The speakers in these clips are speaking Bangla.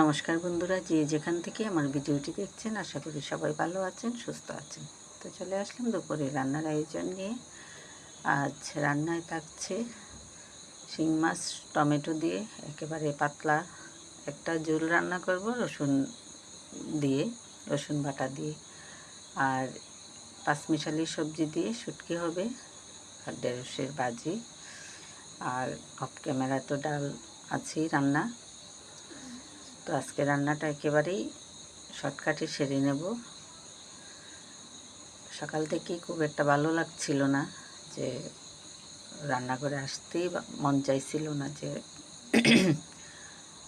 নমস্কার বন্ধুরা, যে যেখান থেকে আমার ভিডিওটি দেখছেন, আশা করি সবাই ভালো আছেন, সুস্থ আছেন। তো চলে আসলাম দুপুরে রান্নার আয়োজন নিয়ে। আজ রান্নায় থাকছে শিং মাছ, টমেটো দিয়ে একেবারে পাতলা একটা ঝোল রান্না করব, রসুন দিয়ে, রসুন বাটা দিয়ে। আর পাঁচমিশালি সবজি দিয়ে শুটকি হবে আর ঢেঁড়সের বাজি আর অফ ক্যামেরা তো ডাল আছেই রান্না। তো আজকে রান্নাটা একেবারেই শর্টকাটে সেরে নেব। সকাল থেকেই খুব একটা ভালো লাগছিল না যে রান্না করে আসতেই মন চাইছিল না যে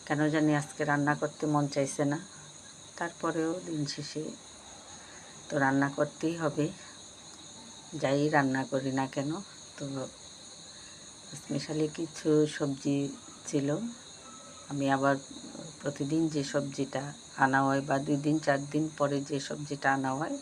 কেন জানি আজকে রান্না করতে মন চাইছে না। তারপরেও দিন শেষে তো রান্না করতেই হবে। যাই রান্না করি না কেন, তো স্পেশালি কিছু সবজি ছিল। আমি আবার প্রতিদিন যে সবজিটা আনা হয় বা দুই দিন, চার দিন পরে যে সবজিটা আনা হয়,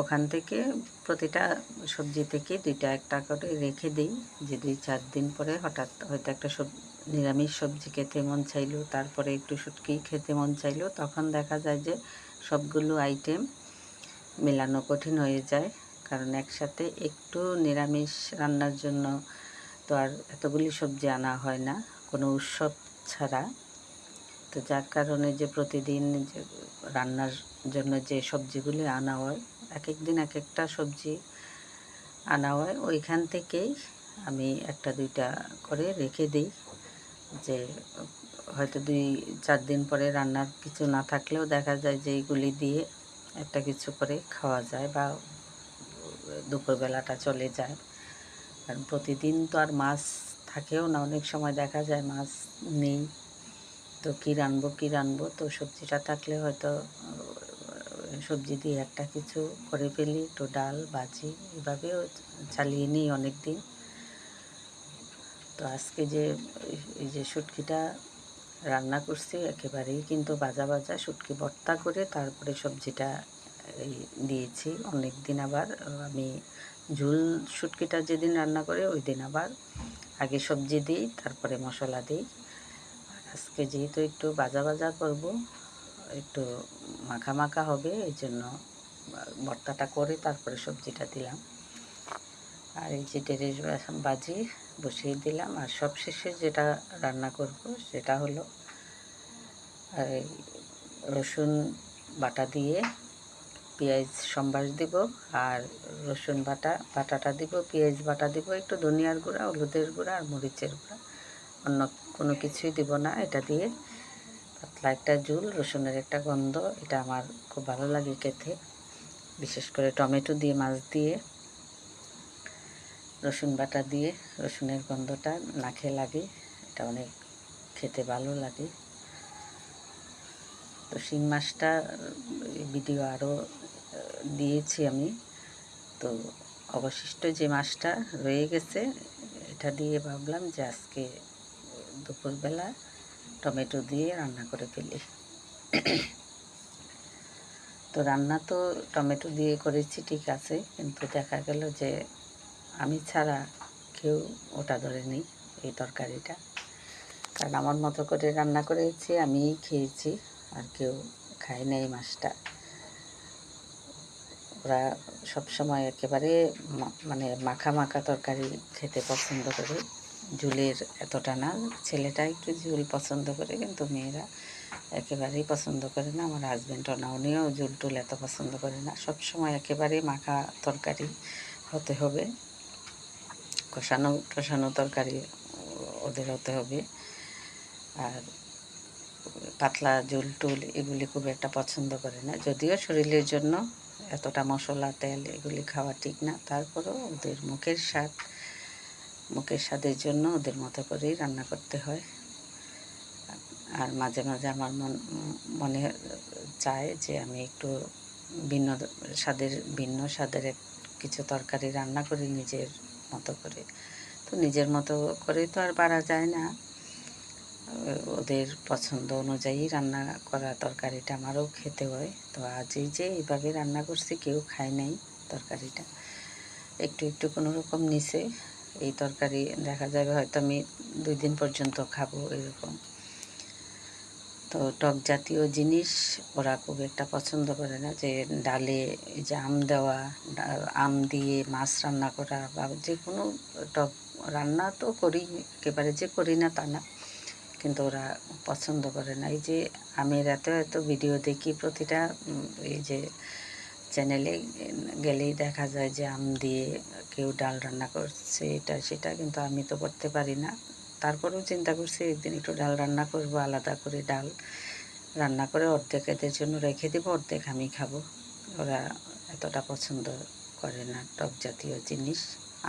ওখান থেকে প্রতিটা সবজি থেকে দুইটা একটা করে রেখে দিই। যে দুই, চার দিন পরে হঠাৎ হয়তো একটা সব, নিরামিষ সবজি খেতে মন চাইলো, তারপরে একটু শুটকি খেতে মন চাইলো, তখন দেখা যায় যে সবগুলো আইটেম মেলানো কঠিন হয়ে যায়। কারণ একসাথে একটু নিরামিষ রান্নার জন্য তো আর এতগুলি সবজি আনা হয় না। কোনো উৎসব ছাড়া তো যার কারণে যে প্রতিদিন যে রান্নার জন্য যে সবজিগুলি আনা হয় এক এক দিন এক একটা সবজি আনা হয়, ওইখান থেকেই আমি একটা দুইটা করে রেখে দিই। যে হয়তো দুই চার দিন পরে রান্নার কিছু না থাকলেও দেখা যায় যে এইগুলি দিয়ে একটা কিছু করে খাওয়া যায় বা দুপুরবেলাটা চলে যায়। কারণ প্রতিদিন তো আর মাছ থাকেও না, অনেক সময় দেখা যায় মাছ নেই। তো কী রানবো কী রানবো তো সবজিটা থাকলে হয়তো, সবজি দিয়ে একটা কিছু করে ফেলি। একটু ডাল, ভাজি এভাবেও চালিয়ে নিই অনেক দিন তো আজকে যে, এই- যে শুটকিটা রান্না করছি, একেবারেই কিন্তু বাজা বাজা শুটকি ভর্তা করে তারপরে সবজিটা, এই দিয়েছি। অনেক দিন আবার, আমি ঝুল শুটকিটা যেদিন রান্না করে ওই দিন আবার আগে সবজি দিই, তারপরে মশলা দিই। আজকে যেহেতু একটু ভাজা ভাজা করব, একটু মাখা মাখা হবে, এই জন্য ভর্তাটা করে তারপরে সবজিটা দিলাম। আর এই যে ডেরেস বাজি বসিয়ে দিলাম, আর সবশেষে যেটা রান্না করব সেটা হলো এই রসুন বাটা দিয়ে পেঁয়াজ সম্বাস দিব, আর রসুন বাটা, বাটাটা দিব, পেঁয়াজ বাটা দিব, একটু ধনিয়ার গুঁড়া, হলুদের গুঁড়া, আর মরিচের গুঁড়া, অন্য কোনো কিছুই দিব না, এটা দিয়ে পাতলা একটা ঝুল, রসুনের একটা গন্ধ, এটা আমার খুব ভালো লাগে খেতে। বিশেষ করে টমেটো দিয়ে, মাছ দিয়ে, রসুন বাটা দিয়ে রসুনের গন্ধটা নাকে লাগে, এটা অনেক খেতে ভালো লাগে। তো শিং মাছটা ভিডিও আরও দিয়েছি আমি। তো অবশিষ্ট যে মাছটা রয়ে গেছে, এটা দিয়ে ভাবলাম যে আজকে দুপুরবেলা টমেটো দিয়ে রান্না করে ফেলি। তো রান্না তো টমেটো দিয়ে করেছি, ঠিক আছে, কিন্তু দেখা গেল যে আমি ছাড়া কেউ ওটা ধরে ধরেনি এই তরকারিটা। কারণ আমার মতো করে রান্না করেছি, আমিই খেয়েছি, আর কেউ খায় না এই মাছটা। ওরা সবসময় একেবারে মানে মাখা মাখা তরকারি খেতে পছন্দ করে। ঝুলের এতটা না। ছেলেটা একটু ঝুল পছন্দ করে, কিন্তু মেয়েরা একেবারেই পছন্দ করে না। আমার হাজব্যান্ডও না, উনিও ঝুল টুল এত পছন্দ করে না। সবসময় একেবারে মাখা তরকারি হতে হবে। কষানো টষানো তরকারি ওদের হতে হবে। আর পাতলা ঝুল টুল এগুলি খুব একটা পছন্দ করে না। যদিও শরীরের জন্য এতটা মশলা, তেল এগুলি খাওয়া ঠিক না, তারপরেও ওদের মুখের স্বাদ মুখের স্বাদের জন্য ওদের মতো করেই রান্না করতে হয়। আর মাঝে মাঝে আমার মন, মনে চায় যে আমি একটু ভিন্ন স্বাদের ভিন্ন স্বাদের কিছু তরকারি রান্না করি নিজের মতো করে। তো নিজের মতো করে তো আর পারা যায় না। ওদের পছন্দ অনুযায়ী রান্না করা তরকারিটা আমারও খেতে হয়। তো আজ এই যে এইভাবে রান্না করছি কেউ খায় নাই তরকারিটা। একটু একটু কোনো রকম নিচে এই তরকারি দেখা যাবে, হয়তো আমি দুই দিন পর্যন্ত খাব এরকম। তো টক জাতীয় জিনিস ওরা খুব একটা পছন্দ করে না, যে ডালে যে আম দেওয়া আম দিয়ে মাছ রান্না করা বা যে কোনো টক রান্না তো করি, একেবারে যে করি না তা না, কিন্তু ওরা পছন্দ করে না। এই যে আমের এত এত ভিডিও দেখি প্রতিটা এই যে চ্যানেলে গেলেই দেখা যায় যে আম দিয়ে কেউ ডাল রান্না করছে, এটা সেটা, কিন্তু আমি তো করতে পারি না। তারপরেও চিন্তা করছি, একদিন একটু ডাল রান্না করব, আলাদা করে ডাল রান্না করে অর্ধেক এদের জন্য রেখে দেবো, অর্ধেক আমি খাব। ওরা এতটা পছন্দ করে না, টক জাতীয় জিনিস।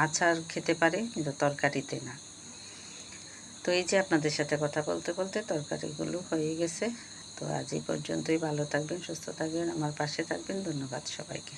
আচার খেতে পারে, কিন্তু তরকারিতে না। তো এই যে আপনাদের সাথে কথা বলতে বলতে তরকারিগুলো হয়ে গেছে। তো আজ এই পর্যন্তই। ভালো থাকবেন সুস্থ থাকবেন। আমার পাশে থাকবেন। ধন্যবাদ সবাইকে।